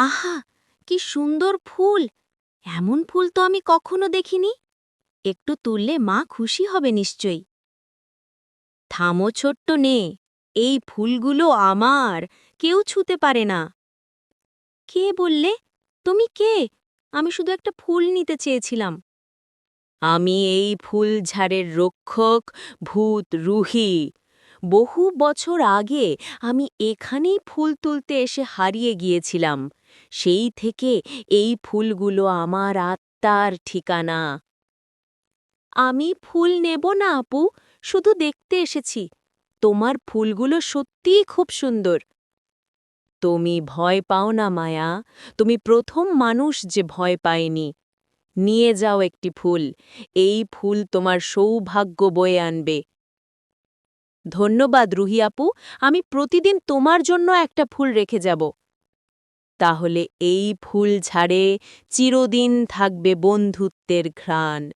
আহা, কি সুন্দর ফুল। এমন ফুল তো আমি কখনো দেখিনি। একটু তুললে মা খুশি হবে নিশ্চয়ই। থামো ছোট্ট নে এই ফুলগুলো আমার, কেউ ছুতে পারে না। কে বললে? তুমি কে? আমি শুধু একটা ফুল নিতে চেয়েছিলাম। আমি এই ফুলঝাড়ের রক্ষক, ভূত রুহি। বহু বছর আগে আমি এখানেই ফুল তুলতে এসে হারিয়ে গিয়েছিলাম। সেই থেকে এই ফুলগুলো আমার আত্মার ঠিকানা। আমি ফুল নেব না, আপু, শুধু দেখতে এসেছি। তোমার ফুলগুলো সত্যিই খুব সুন্দর। তুমি ভয় পাও না, মায়া। তুমি প্রথম মানুষ যে ভয় পায়নি। নিয়ে যাও একটি ফুল। এই ফুল তোমার সৌভাগ্য বয়ে আনবে। ধন্যবাদ রুহি আপু, আমি প্রতিদিন তোমার জন্য একটা ফুল রেখে যাব। তাহলে এই ফুল ছাড়ে চিরদিন থাকবে বন্ধুত্বের ঘ্রাণ।